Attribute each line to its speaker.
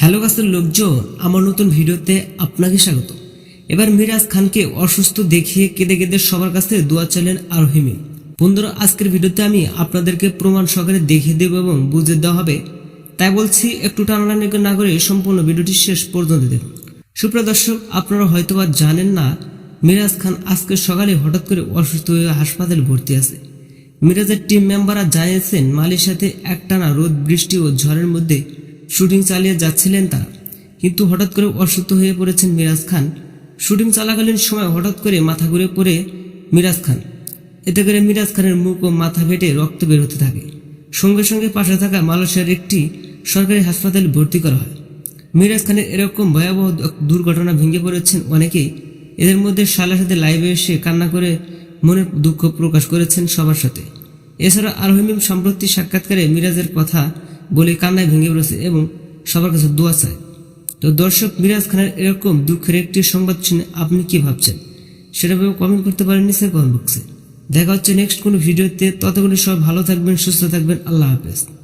Speaker 1: Hello গাছের লোকজন, আমার নতুন ভিডিওতে আপনাকে স্বাগত। এবার মিরাজ খানকে অসুস্থ দেখিয়ে কেঁদে কেঁদে সবার কাছে দোয়া চাইলেন আরহিমি। বন্ধুরা, আজকের ভিডিওতে আমি আপনাদেরকে প্রমাণ সহকারে দেখিয়ে দেব এবং বুঝে দেওয়া হবে। তাই বলছি, একটু টানাটানি না করে সম্পূর্ণ ভিডিওটি শেষ পর্যন্ত দেখুন। সুপ্রিয় দর্শক, আপনারা হয়তোবা জানেন না, মিরাজ খান আজকে সকালে হঠাৎ করে অসুস্থ হয়ে হাসপাতালে ভর্তি আছে। মিরাজের টিম মেম্বাররা জানিয়েছেন মালয়েশিয়াতে একটানা রোদ, বৃষ্টি ও ঝড়ের মধ্যে শুটিং চালিয়ে যাচ্ছিলেন তারা। কিন্তু হঠাৎ করে অসুস্থ হয়ে পড়েছেন মিরাজ খান। শুটিং চলাকালীন সময় হঠাৎ করে মাথা ঘুরে পড়ে মিরাজ খান। এতে করে মিরাজ খানের মুখ ও মাথা ফেটে রক্ত বের হতে থাকে। সঙ্গে সঙ্গে পাশে থাকা মালয়েশিয়ার একটি সরকারি হাসপাতালে ভর্তি করা হয়। মিরাজ খানের এরকম ভয়াবহ দুর্ঘটনা ভেঙে পড়েছেন অনেকেই। এদের মধ্যে শালার সাথে লাইভে এসে কান্না করে মনের দুঃখ প্রকাশ করেছেন সবার সাথে। এছাড়া আরহিমিম সম্প্রতি সাক্ষাৎকারে মিরাজের কথা বলে কান্নায় ভেঙে পড়েছে এবং সবার কাছে দোয়া চায়। তো দর্শক, মিরাজ খানের এরকম দুঃখের একটি সংবাদ শুনে আপনি কি ভাবছেন? সেটা ভেবে কমেন্ট করতে পারেন নিচে কমেন্ট বক্সে দেখা হচ্ছে নেক্সট কোনো ভিডিওতে। ততক্ষণে সব ভালো থাকবেন, সুস্থ থাকবেন। আল্লাহ হাফেজ।